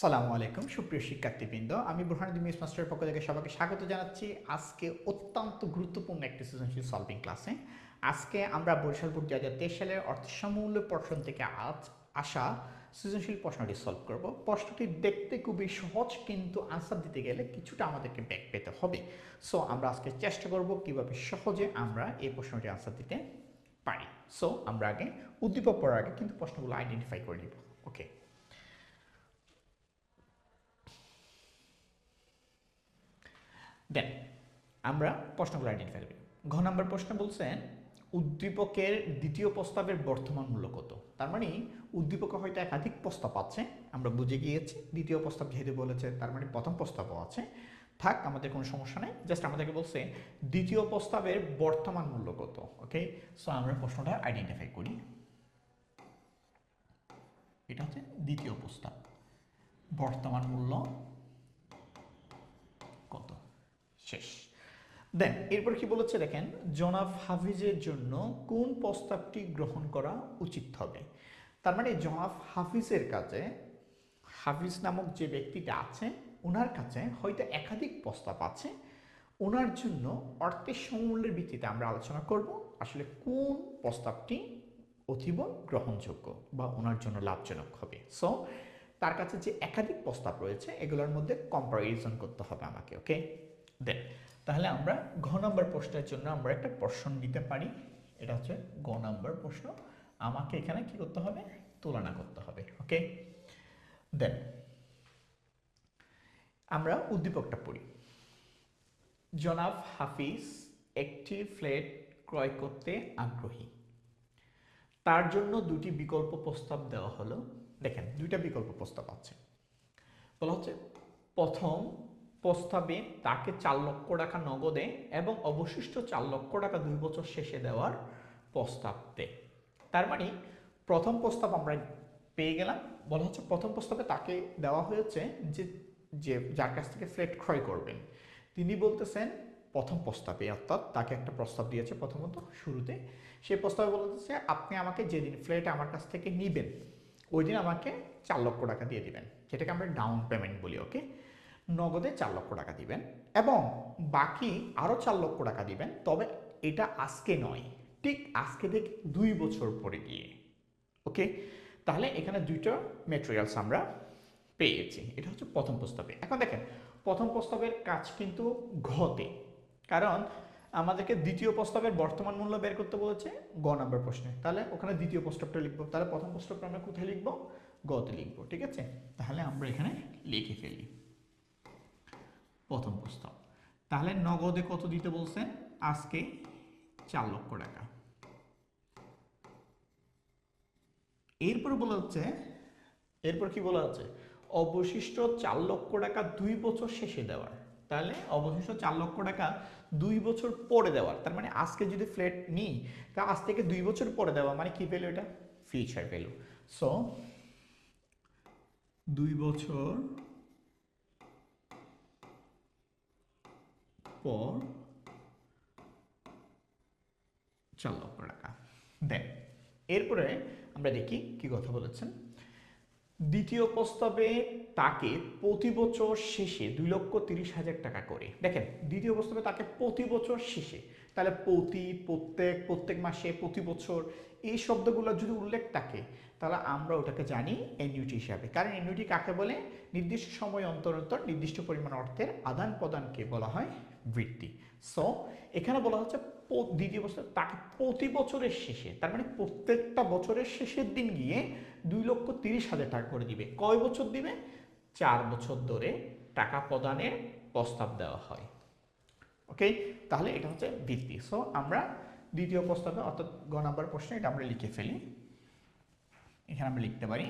সালামু আলাইকুম, সুপ্রিয় শিক্ষার্থীবৃন্দ। আমি বুরহানুদ্দিন মিস মাস্টারের পক্ষ থেকে সবাইকে স্বাগত জানাচ্ছি আজকে অত্যন্ত গুরুত্বপূর্ণ একটি সৃজনশীল সলভিং ক্লাসে। আজকে আমরা বরিশাল বোর্ড দু হাজার তেইশ সালের অর্থসমূল্য পর্ষণ থেকে আজ আসা সৃজনশীল প্রশ্নটি সলভ করব। প্রশ্নটি দেখতে খুবই সহজ, কিন্তু আনসার দিতে গেলে কিছুটা আমাদেরকে ব্যাক পেতে হবে। সো আমরা আজকে চেষ্টা করব কীভাবে সহজে আমরা এই প্রশ্নটি আনসার দিতে পারি। সো আমরা আগে উদ্দীপক পড়ার আগে কিন্তু প্রশ্নগুলো আইডেন্টিফাই করে নিব ওকে দেন, আমরা প্রশ্নগুলো আইডেন্টিফাই করি। ঘ নম্বর প্রশ্ন বলছেন উদ্দীপকের দ্বিতীয় প্রস্তাবের বর্তমান মূল্য কত? তার মানে উদ্দীপকে হয়তো একাধিক প্রস্তাব আছে, আমরা বুঝে গিয়েছি, দ্বিতীয় প্রস্তাব যেহেতু বলেছে, তার মানে প্রথম প্রস্তাবও আছে। থাক, আমাদের কোনো সমস্যা নেই জাস্ট আমাদেরকে বলছে, দ্বিতীয় প্রস্তাবের বর্তমান মূল্য কত? ওকে সো আমরা প্রশ্নটা আইডেন্টিফাই করি। এটা হচ্ছে দ্বিতীয় প্রস্তাব। বর্তমান মূল্য শেষ। দেন এরপর কি বলেছে দেখেন, জনাব হাফিজের জন্য কোন প্রস্তাবটি গ্রহণ করা উচিত হবে? তার মানে জনাব হাফিজের কাছে, হাফিজ নামক যে ব্যক্তিটা আছে ওনার কাছে হয়তো একাধিক প্রস্তাব আছে। ওনার জন্য অর্থের সমূল্যের ভিত্তিতে আমরা আলোচনা করব, আসলে কোন প্রস্তাবটি অতীব গ্রহণযোগ্য বা ওনার জন্য লাভজনক হবে। সো তার কাছে যে একাধিক প্রস্তাব রয়েছে, এগুলোর মধ্যে কম্পারিজন করতে হবে আমাকে ওকে দেন। তাহলে আমরা ঘ নম্বর প্রশ্নের জন্য আমরা একটা প্রশ্ন দিতে পারি। এটা হচ্ছে গ নম্বর প্রশ্ন। আমাকে এখানে কি করতে হবে? তুলনা করতে হবে ওকে দেন, আমরা উদ্দীপকটা পড়ি। জনাব হাফিজ একটি ফ্ল্যাট ক্রয় করতে আগ্রহী। তার জন্য দুটি বিকল্প প্রস্তাব দেওয়া হলো। দেখেন, দুইটা বিকল্প প্রস্তাব আছে। বলা হচ্ছে, প্রথম প্রস্তাবে তাকে চার লক্ষ টাকা নগদে এবং অবশিষ্ট চার লক্ষ টাকা দুই বছর শেষে দেওয়ার প্রস্তাব দেয় তার মানে প্রথম প্রস্তাব আমরা পেয়ে গেলাম। বলা হচ্ছে প্রথম প্রস্তাবে তাকে দেওয়া হয়েছে যে যে যার কাছ থেকে ফ্ল্যাট ক্রয় করবেন। তিনি বলতেছেন প্রথম প্রস্তাবে, অর্থাৎ তাকে একটা প্রস্তাব দিয়েছে প্রথমত শুরুতে। সেই প্রস্তাবে বলতেছে, আপনি আমাকে যেদিন ফ্ল্যাট আমার কাছ থেকে নিবেন, ওই দিন আমাকে চার লক্ষ টাকা দিয়ে দিবেন। যেটাকে আমরা ডাউন পেমেন্ট বলি, ওকে? নগদে চার লক্ষ টাকা দিবেন এবং বাকি আরও চার লক্ষ টাকা দিবেন। তবে এটা আজকে নয়, ঠিক আজকে থেকে দুই বছর পরে গিয়ে। ওকে? তাহলে এখানে দুইটা মেটেরিয়ালস আমরা পেয়েছি। এটা হচ্ছে প্রথম প্রস্তাবে। এখন দেখেন, প্রথম প্রস্তাবের কাজ কিন্তু ঘতে কারণ আমাদেরকে দ্বিতীয় প্রস্তাবের বর্তমান মূল্য বের করতে বলেছে গ নাম্বার প্রশ্নে। তাহলে ওখানে দ্বিতীয় প্রস্তাবটা লিখব। তাহলে প্রথম প্রস্তাবটা আমরা কোথায় লিখব? গতে লিখব, ঠিক আছে? তাহলে আমরা এখানে লিখে ফেলি। প্রথম প্রস্তাব তাহলে নগদে কত দিতে বলছেন? আজকে চার লক্ষ টাকা। এরপর বলা হচ্ছে এরপর কি বলা হচ্ছে? অবশিষ্ট চার লক্ষ টাকা দুই বছর শেষে দেওয়ার। তাহলে অবশিষ্ট চার লক্ষ টাকা দুই বছর পরে দেওয়ার। তার মানে আজকে যদি ফ্ল্যাট নিই তা আজ থেকে দুই বছর পরে দেওয়া। মানে কি পেল এটা? ফিউচার পেল সো দুই বছর পর চার লক্ষ টাকা দেন, এরপরে আমরা দেখি কি কথা বলেছেন। দ্বিতীয় প্রস্তাবে তাকে প্রতি বছর শেষে দুই লক্ষ তিরিশ হাজার টাকা করে। দেখেন, দ্বিতীয় প্রস্তাবে তাকে প্রতি বছর শেষে, তাহলে প্রতি, প্রত্যেক প্রত্যেক মাসে, প্রতি বছর এই শব্দগুলো যদি উল্লেখ থাকে, তাহলে আমরা ওটাকে জানি এনইউটি হিসাবে। কারণ এনইউটি কাকে বলে? নির্দিষ্ট সময় অন্তর অন্তর নির্দিষ্ট পরিমাণ অর্থের আদান প্রদানকে বলা হয় বৃত্তি। সো এখানে বলা হচ্ছে দ্বিতীয় বছর, তাকে প্রতি বছরের শেষে, তার মানে প্রত্যেকটা বছরের শেষের দিন গিয়ে দুই লক্ষ তিরিশ হাজার টাকা করে দিবে। কয় বছর দিবে? চার বছর ধরে টাকা প্রদানের প্রস্তাব দেওয়া হয়। ওকে তাহলে এটা হচ্ছে ভিত্তি সো আমরা দ্বিতীয় প্রস্তাবে, অর্থাৎ গ নাম্বার প্রশ্নে এটা আমরা লিখে ফেলি। এখানে আমরা লিখতে পারি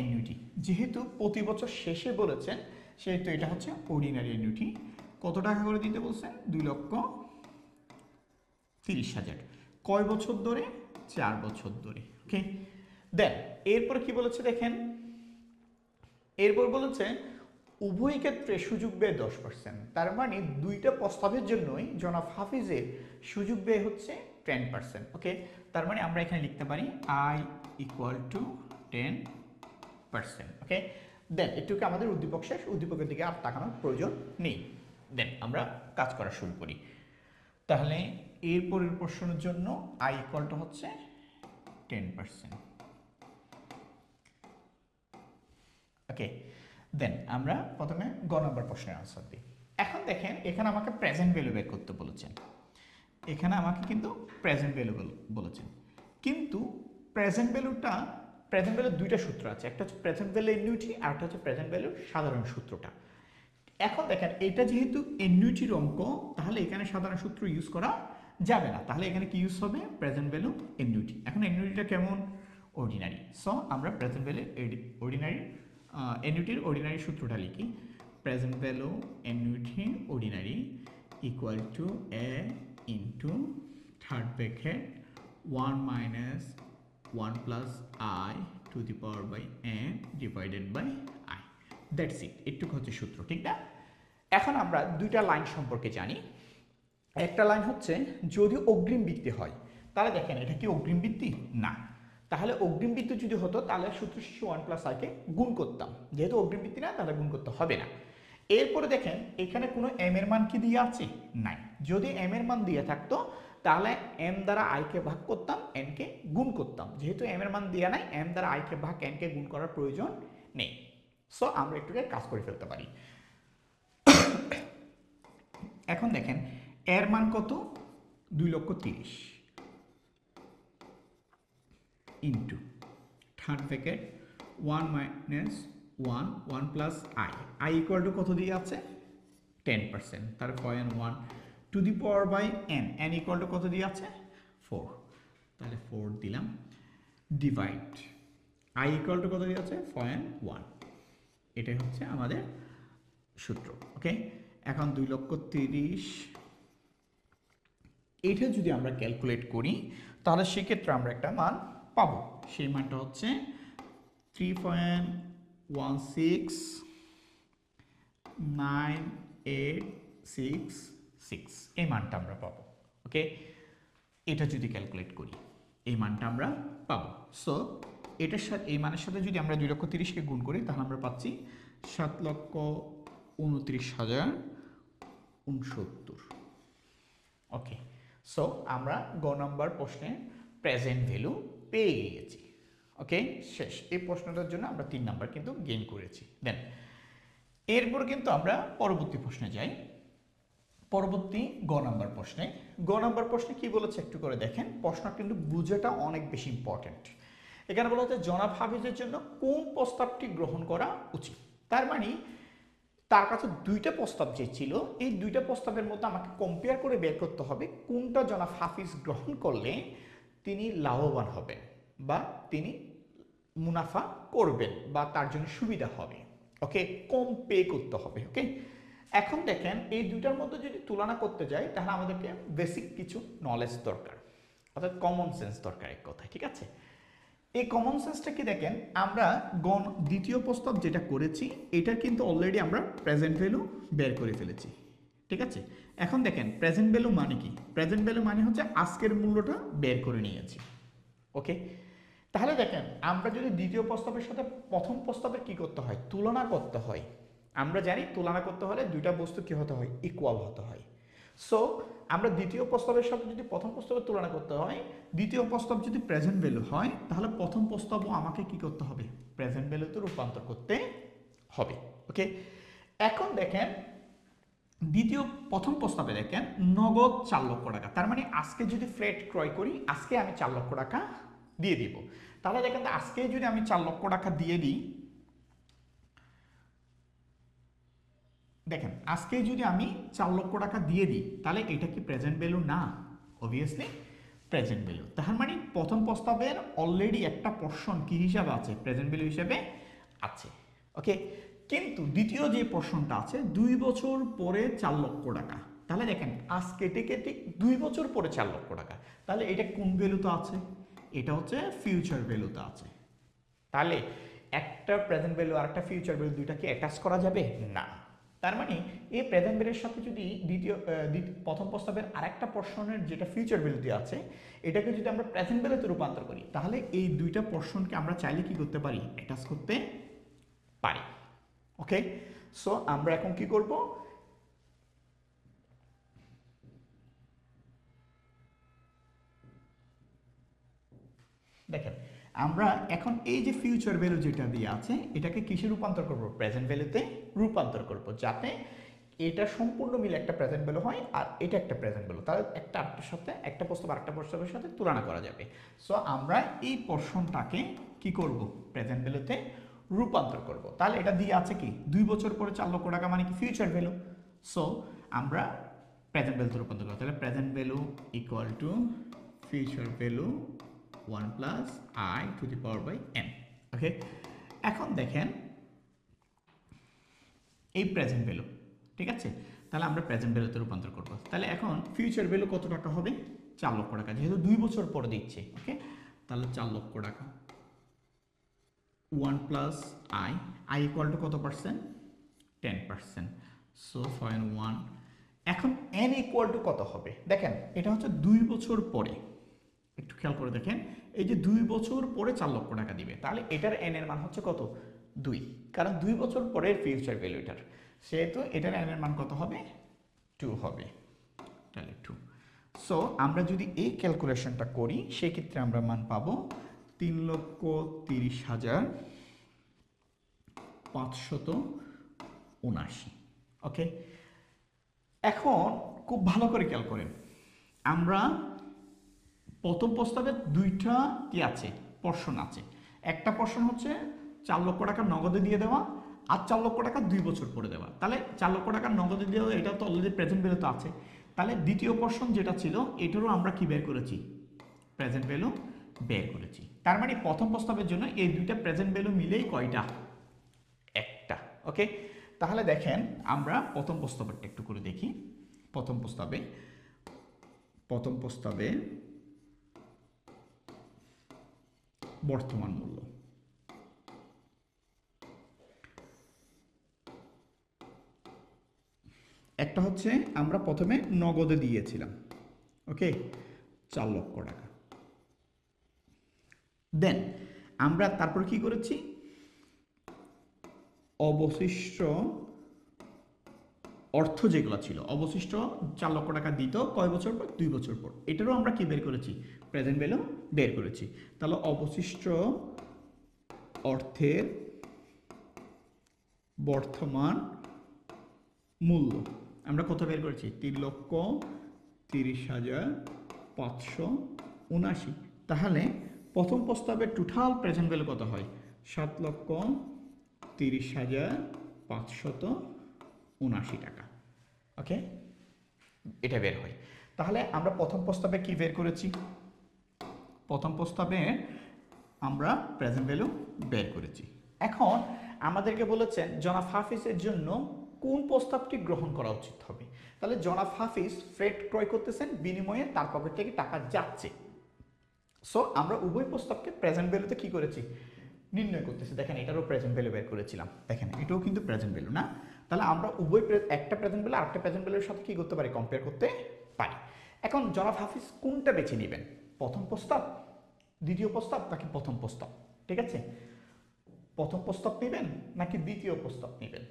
এনইউটি যেহেতু প্রতি বছর শেষে বলেছেন, সেহেতু এটা হচ্ছে অর্ডিনারি এনইউটি কত টাকা করে দিতে বলছেন? দুই লক্ষ তিরিশ হাজার। কয় বছর ধরে? চার বছর ধরে, ওকে? দেন, এরপর কি বলেছে দেখেন? এরপর বলেছে, উভয় ক্ষেত্রে সুযোগ ব্যয় দশ পার্সেন্ট তার মানে দুইটা প্রস্তাবের জন্যই জনাব হাফিজের সুযোগ ব্যয় হচ্ছে টেন পার্সেন্ট ওকে? তার মানে আমরা এখানে লিখতে পারি I equal to ten percent okay? Then একটুকে আমাদের উদ্দীপক শেষ? উদ্দীপকের দিকে আর তাকানোর প্রয়োজন নেই। দেন আমরা কাজ করা শুরু করি। তাহলে এর পরের প্রশ্নের জন্য আই ইকুয়ালটা হচ্ছে টেন পার্সেন্ট ওকে দেন আমরা প্রথমে গ নম্বর প্রশ্নের আনসার দিই। এখন দেখেন, এখানে আমাকে প্রেজেন্ট ভ্যালু বের করতে বলেছেন। এখানে আমাকে কিন্তু প্রেজেন্ট ভ্যালু বলেছেন। কিন্তু প্রেজেন্ট ভ্যালুটা প্রেজেন্ট ভ্যালুর দুইটা সূত্র আছে। একটা হচ্ছে প্রেজেন্ট ভ্যালু এনইউটি আর একটা হচ্ছে প্রেজেন্ট ভ্যালুর সাধারণ সূত্রটা। এখন দেখেন, এটা যেহেতু এনইউটির অঙ্ক, তাহলে এখানে সাধারণ সূত্র ইউজ করা যাবে না। তাহলে এখানে কি ইউজ হবে? প্রেজেন্ট ভ্যালু এনইউটি এখন এনইউটিটা কেমন? অর্ডিনারি সো আমরা প্রেজেন্ট ভ্যালু অর্ডিনারি এনইউটির অর্ডিনারি সূত্রটা লিখি। Present value annuity ordinary equal to A into third bracket one minus one plus I to the power by N divided by that's it এটুকু হচ্ছে সূত্র, ঠিক না? এখন আমরা দুইটা লাইন সম্পর্কে জানি। একটা লাইন হচ্ছে, যদি অগ্রিম বৃত্তি হয়, তাহলে দেখেন, এটা কি অগ্রিম বৃত্তি? না। তাহলে অগ্রিম বৃত্তি যদি হতো, তাহলে সূত্র শিশু ওয়ান প্লাস আইকে গুণ করতাম। যেহেতু অগ্রিম বৃত্তি না, তাহলে গুণ করতে হবে না। এরপরে দেখেন, এখানে কোনো এম এর মান কি দিয়ে আছে? নাই। যদি এম এর মান দিয়ে থাকতো, তাহলে এম দ্বারা আইকে ভাগ করতাম এনকে গুণ করতাম। যেহেতু এম এর মান দেওয়া নাই এম দ্বারা আইকে ভাগ এনকে গুণ করার প্রয়োজন নেই। সো আমরা একটুকে কাজ করে ফেলতে পারি। এখন দেখেন, এর মান কত? দুই লক্ষ তিরিশ। Into third bracket one minus one one plus I. I equal to কত দিয়ে আছে টেন পার্সেন্ট। তার point one to the power by N. N equal to কত দিয়ে আছে ফোর। তাহলে ফোর দিলাম। ডিভাইড। আই ইকুয়াল টু কত দিয়ে আছে পয়েন্ট ওয়ান। এটাই হচ্ছে আমাদের সূত্র ওকে এখন দুই লক্ষ তিরিশ। এটা যদি আমরা ক্যালকুলেট করি, তাহলে সেক্ষেত্রে আমরা একটা মান পাবো। সেই মানটা হচ্ছে three point one six nine eight six six এই মানটা আমরা পাবো ওকে এটা যদি ক্যালকুলেট করি, এই মানটা আমরা পাবো। সো এটার সাথে, এই মানের সাথে যদি আমরা দুই লক্ষ তিরিশকে গুণ করি, তাহলে আমরা পাচ্ছি সাত লক্ষ উনত্রিশ হাজার উনসত্তর। ওকে সো আমরা গ নম্বর প্রশ্নে প্রেজেন্ট ভ্যালু পেয়ে গিয়েছি। ওকে শেষ। এই প্রশ্নটার জন্য আমরা তিন নাম্বার কিন্তু গেইন করেছি। দেন এরপর কিন্তু আমরা পরবর্তী প্রশ্নে যাই। পরবর্তী গ নাম্বার প্রশ্নে। গ নাম্বার প্রশ্নে কি বলেছে একটু করে দেখেন। প্রশ্ন কিন্তু বুঝাটা অনেক বেশি ইম্পর্টেন্ট এখানে বলা হচ্ছে জনাব হাফিজের জন্য কোন প্রস্তাবটি গ্রহণ করা উচিত? তার মানে তার কাছে দুইটা প্রস্তাব যে ছিল, এই দুইটা প্রস্তাবের মধ্যে আমাকে কম্পেয়ার করে বের করতে হবে কোনটা জনাব হাফিজ গ্রহণ করলে তিনি লাভবান হবেন বা তিনি মুনাফা করবেন বা তার জন্য সুবিধা হবে। ওকে কম পে করতে হবে ওকে এখন দেখেন, এই দুইটার মধ্যে যদি তুলনা করতে যাই, তাহলে আমাদেরকে বেসিক কিছু নলেজ দরকার, অর্থাৎ কমন সেন্স দরকার এক কথায়, ঠিক আছে? এই কমন সেন্সটা কি দেখেন? আমরা গণ দ্বিতীয় প্রস্তাব যেটা করেছি, এটার কিন্তু অলরেডি আমরা প্রেজেন্ট ভ্যালু বের করে ফেলেছি। ঠিক আছে? এখন দেখেন প্রেজেন্ট ভ্যালু মানে কি? প্রেজেন্ট ভ্যালু মানে হচ্ছে আজকের মূল্যটা বের করে নিয়েছি। ওকে তাহলে দেখেন, আমরা যদি দ্বিতীয় প্রস্তাবের সাথে প্রথম প্রস্তাবের কি করতে হয়? তুলনা করতে হয়। আমরা জানি তুলনা করতে হলে দুইটা বস্তু কি হতে হয়? ইকুয়াল হতে হয়। সো আমরা দ্বিতীয় প্রস্তাবের সাথে যদি প্রথম প্রস্তাবের তুলনা করতে হয়, দ্বিতীয় প্রস্তাব যদি প্রেজেন্ট ভ্যালু হয়, তাহলে প্রথম প্রস্তাবও আমাকে কি করতে হবে? প্রেজেন্ট ভ্যালুতে রূপান্তর করতে হবে ওকে এখন দেখেন, দ্বিতীয়, প্রথম প্রস্তাবে দেখেন, নগদ চার লক্ষ টাকা। তার মানে আজকে যদি ফ্ল্যাট ক্রয় করি, আজকে আমি চার লক্ষ টাকা দিয়ে দিব। তাহলে দেখেন আজকে যদি আমি চার লক্ষ টাকা দিয়ে দিই দেখেন, আজকে যদি আমি চার লক্ষ টাকা দিয়ে দিই, তাহলে এটা কি প্রেজেন্ট ভ্যালু না অবভিয়াসলি প্রেজেন্ট ভ্যালু তাহার মানে প্রথম প্রস্তাবের অলরেডি একটা পোর্শন কি হিসাবে আছে? প্রেজেন্ট ভ্যালু হিসাবে আছে। ওকে কিন্তু দ্বিতীয় যে পোর্শনটা আছে, দুই বছর পরে চার লক্ষ টাকা। তাহলে দেখেন আজ কেটে কেটে দুই বছর পরে চার লক্ষ টাকা। তাহলে এটা কোন ভ্যালুতে আছে? এটা হচ্ছে ফিউচার ভ্যালুতে আছে। তাহলে একটা প্রেজেন্ট ভ্যালু আর একটা ফিউচার ভ্যালু দুইটাকে অ্যাটাচ করা যাবে? না। তার মানে এই প্রেজেন্ট ভ্যালুর সাথে যদি দ্বিতীয় প্রথম প্রস্তাবের আরেকটা পোর্শনের যেটা ফিউচার ভ্যালুতে আছে, এটাকে যদি আমরা প্রেজেন্ট ভ্যালুতে রূপান্তর করি, তাহলে এই দুইটা পোর্শনকে আমরা চাইলে কি করতে পারি? অ্যাটাচ করতে পারি। ওকে সো আমরা এখন কি করব? দেখেন আমরা এখন এই যে ফিউচার ভ্যালু যেটা দিয়ে আছে, এটাকে কিসে রূপান্তর করব? প্রেজেন্ট ভ্যালুতে রূপান্তর করব, যাতে এটা সম্পূর্ণ মিলে একটা প্রেজেন্ট ভ্যালু হয় আর এটা একটা প্রেজেন্ট ভ্যালু তাহলে একটা আরেকটার সাথে, একটা প্রস্তাব আরেকটা প্রস্তাবের সাথে তুলনা করা যাবে। সো আমরা এই পোর্শনটাকে কি করব? প্রেজেন্ট ভ্যালুতে রূপান্তর করব। তাহলে এটা দিয়ে আছে কি? দুই বছর পরে চার লক্ষ টাকা মানে কি? ফিউচার ভ্যালু সো আমরা প্রেজেন্ট ভ্যালুতে রূপান্তর করব। তাহলে present value equal to future value one plus I to the power by N. Okay? এখন দেখেন, এই প্রেজেন্ট ভ্যালু, ঠিক আছে? তাহলে আমরা প্রেজেন্ট ভ্যালুতে রূপান্তর করব। তাহলে এখন ফিউচার ভ্যালু কত টাকা হবে? চার লক্ষ টাকা, যেহেতু দুই বছর পরে দিচ্ছে, ওকে? তাহলে চার লক্ষ টাকা। One plus I I equal to কত percent ten percent so point one এখন এন ইকুয়াল টু কত হবে? দেখেন, এটা হচ্ছে দুই বছর পরে। একটু খেয়াল করে দেখেন। এই যে দুই বছর পরে চার লক্ষ টাকা দিবে, তাহলে এটার এন এর মান হচ্ছে কত? দুই। কারণ দুই বছর পরের ফিউচার ভ্যালু এটার। সেহেতু এটার এন এর মান কত হবে? টু হবে। তাহলে টু সো আমরা যদি এই ক্যালকুলেশনটা করি, সেক্ষেত্রে আমরা মান পাবো তিন লক্ষ তিরিশ হাজার পাঁচশত উনাশি ওকে এখন খুব ভালো করে খেয়াল করেন। আমরা প্রথম প্রস্তাবে দুইটা কি আছে? পর্ষণ আছে। একটা পর্ষণ হচ্ছে চার লক্ষ টাকা নগদে দিয়ে দেওয়া আর চার লক্ষ টাকা দুই বছর পরে দেওয়া। তাহলে চার লক্ষ টাকা নগদে দিয়ে দেওয়া, এটা তো অলরেডি প্রেজেন্ট ভ্যালু তো আছে। তাহলে দ্বিতীয় পর্ষণ যেটা ছিল, এটারও আমরা কি বের করেছি? প্রেজেন্ট ভ্যালু বের করেছি। তার মানে প্রথম প্রস্তাবের জন্য এই দুইটা প্রেজেন্ট ভ্যালু মিলেই কয়টা? একটা। ওকে তাহলে দেখেন, আমরা প্রথম প্রস্তাবটা একটু করে দেখি। প্রথম প্রস্তাবে প্রথম প্রস্তাবে বর্তমান মূল্য। একটা হচ্ছে আমরা প্রথমে নগদে দিয়েছিলাম, ওকে? চার লক্ষ টাকা। দেন আমরা তারপর কি করেছি? অবশিষ্ট অর্থ যেগুলো ছিল, অবশিষ্ট চার লক্ষ টাকা দিত কয় বছর পর? দুই বছর পর। এটারও আমরা কি বের করেছি? প্রেজেন্ট ভ্যালু বের করেছি। তাহলে অবশিষ্ট অর্থের বর্তমান মূল্য আমরা কত বের করেছি? তিন লক্ষ তিরিশ হাজার পাঁচশো উনাশি তাহলে প্রথম প্রস্তাবে টোটাল প্রেজেন্ট ভ্যালু কত হয়? সাত লক্ষ তিরিশ হাজার পাঁচশত উনাশি টাকা। ওকে এটা বের হয়। তাহলে আমরা প্রথম প্রস্তাবে কি বের করেছি? প্রথম প্রস্তাবে আমরা প্রেজেন্ট ভ্যালু বের করেছি। এখন আমাদেরকে বলেছেন জনাব হাফিজের জন্য কোন প্রস্তাবটি গ্রহণ করা উচিত হবে? তাহলে জনাব হাফিজ ফ্রেড ক্রয় করতেছেন বিনিময়ে তার পকেট থেকে টাকা যাচ্ছে। সো আমরা উভয় প্রস্তাবকে প্রেজেন্ট ভ্যালুতে কি করেছি? নির্ণয় করতেছি। দেখেন এটারও প্রেজেন্ট ভ্যালু বের করেছিলাম। দেখেন এটাও কিন্তু প্রেজেন্ট ভ্যালু না? তাহলে আমরা উভয় একটা প্রেজেন্ট ভ্যালু আরেকটা প্রেজেন্ট ভ্যালুর সাথে কি করতে পারি? কম্পেয়ার করতে পারি। এখন জনাব হাফিজ কোনটা বেছে নেবেন? প্রথম প্রস্তাব, দ্বিতীয় প্রস্তাব নাকি প্রথম প্রস্তাব? ঠিক আছে? প্রথম প্রস্তাব নেবেন নাকি দ্বিতীয় প্রস্তাব নেবেন?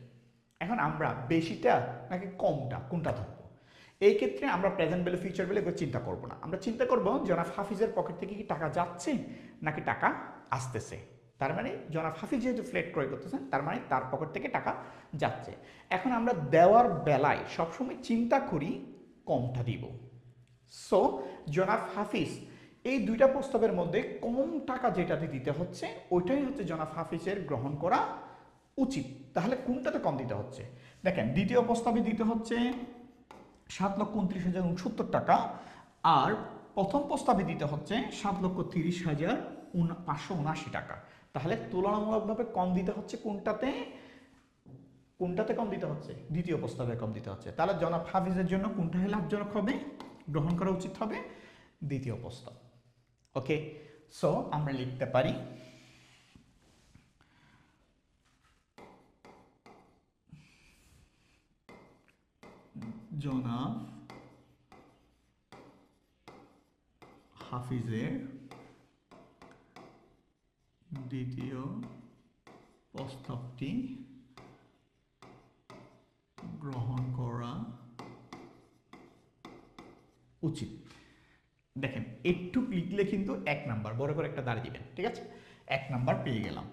এখন আমরা বেশিটা নাকি কমটা, কোনটা ধরবো? এই ক্ষেত্রে আমরা প্রেজেন্ট ভ্যালু ফিউচার এগুলো চিন্তা করব না। আমরা চিন্তা করব জনাব হাফিজের পকেট থেকে কি টাকা যাচ্ছে নাকি টাকা আসতেছে? তার মানে জনাব হাফিজ যেহেতু ফ্লেট ক্রয় করতেছেন, তার মানে তার পকেট থেকে টাকা যাচ্ছে। এখন আমরা দেওয়ার বেলায় সবসময় চিন্তা করি, কমটা দিব। সো জনাব হাফিজ, এই দুইটা প্রস্তাবের মধ্যে কম টাকা যেটাতে দিতে হচ্ছে, ওইটাই হচ্ছে জনাব হাফিজের গ্রহণ করা উচিত। তাহলে কোনটাতে কম দিতে হচ্ছে? দেখেন, দ্বিতীয় প্রস্তাবে দিতে হচ্ছে সাত লক্ষ উনত্রিশ হাজার উনসত্তর টাকা, আর প্রথম প্রস্তাবে দিতে হচ্ছে সাত লক্ষ তিরিশ হাজার পাঁচশো উনাশি টাকা। তাহলে তুলনামূলকভাবে কম দিতে হচ্ছে কোনটাতে? কোনটাতে কম দিতে হচ্ছে? দ্বিতীয় প্রস্তাবে কম দিতে হচ্ছে। তাহলে জনাব হাফিজের জন্য কোনটা লাভজনক হবে? গ্রহণ করা উচিত হবে দ্বিতীয় প্রস্তাব। ওকে, সো আমরা লিখতে পারি, জনাব হাফিজের দ্বিতীয় প্রস্তাবটি গ্রহণ করা উচিত। দেখেন, একটু লিখলে কিন্তু এক নাম্বার বড় করে একটা দাঁড়িয়ে দিবেন, ঠিক আছে? এক নাম্বার পেয়ে গেলাম।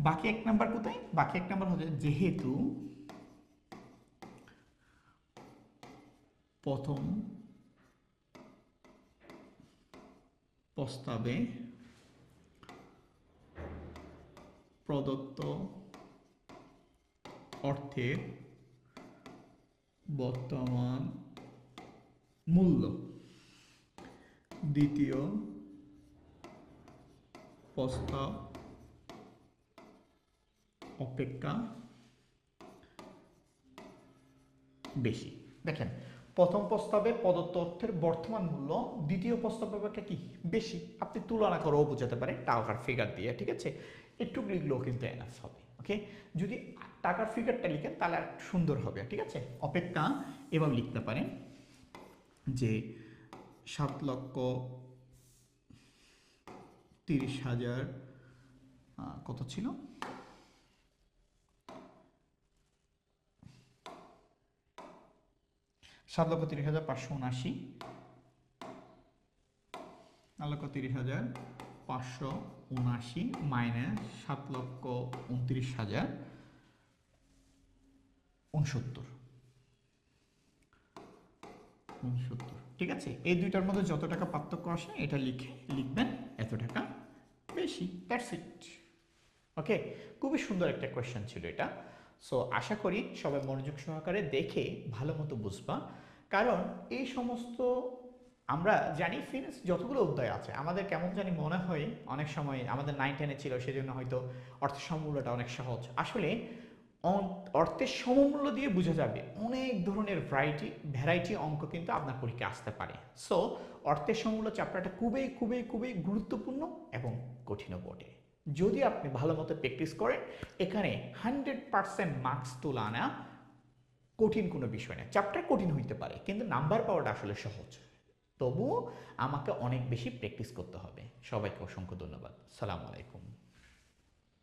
বাকি এক নাম্বার কোথায়? বাকি এক নাম্বার হচ্ছে যেহেতু প্রথম প্রস্তাবে প্রদত্ত অর্থের বর্তমান মূল্য। দ্বিতীয় প্রস্তাব অপেক্ষা বেশি। দেখেন, প্রথম প্রস্তাবে প্রদত্ত অর্থের বর্তমান মূল্য, দ্বিতীয় প্রস্তাব অপেক্ষা কি? বেশি। আপনি তুলনা করেও বোঝাতে পারেন টাকার ফিগার দিয়ে, ঠিক আছে? একটু লিখলেও কিন্তু এনাফ হবে ওকে যদি টাকার ফিগারটা লিখেন, তাহলে আর সুন্দর হবে, ঠিক আছে? অপেক্ষা এভাবে লিখতে পারেন যে সাত লক্ষ তিরিশ হাজার কত ছিল? সাত লক্ষ তিরিশ হাজার পাঁচশো উনআশি সাত লক্ষ তিরিশ হাজার পাঁচশো উনআশি মাইনাস সাত লক্ষ উনত্রিশ হাজার উনসত্তর। উনসত্তর, ঠিক আছে? এই দুইটার মধ্যে যত টাকা পার্থক্য আসে, এটা লিখে লিখবেন, এত টাকা বেশি দ্যাটস ইট ওকে খুবই সুন্দর একটা কোয়েশ্চেন ছিল এটা। সো আশা করি সবাই মনোযোগ সহকারে দেখে ভালো মতো বুঝবা। কারণ এই সমস্ত আমরা জানি ফিনান্স যতগুলো অধ্যায় আছে, আমাদের কেমন জানি মনে হয় অনেক সময় আমাদের নাইন টেনে ছিল, সেজন্য হয়তো অর্থের সমূল্যটা অনেক সহজ। আসলে অর্থের সমমূল্য দিয়ে বোঝা যাবে, অনেক ধরনের ভ্যারাইটি ভ্যারাইটি অঙ্ক কিন্তু আপনার পরীক্ষায় আসতে পারে। সো অর্থের সমমূল্য চ্যাপ্টারটা খুবই খুবই খুবই গুরুত্বপূর্ণ এবং কঠিনও বটে। যদি আপনি ভালো মতো প্র্যাকটিস করেন, এখানে হান্ড্রেড পার্সেন্ট মার্কস তোলা আনা কঠিন কোনো বিষয় না। চ্যাপ্টার কঠিন হইতে পারে, কিন্তু নাম্বার পাওয়াটা আসলে সহজ। তবুও আমাকে অনেক বেশি প্র্যাকটিস করতে হবে। সবাইকে অসংখ্য ধন্যবাদ। সালাম আলাইকুম।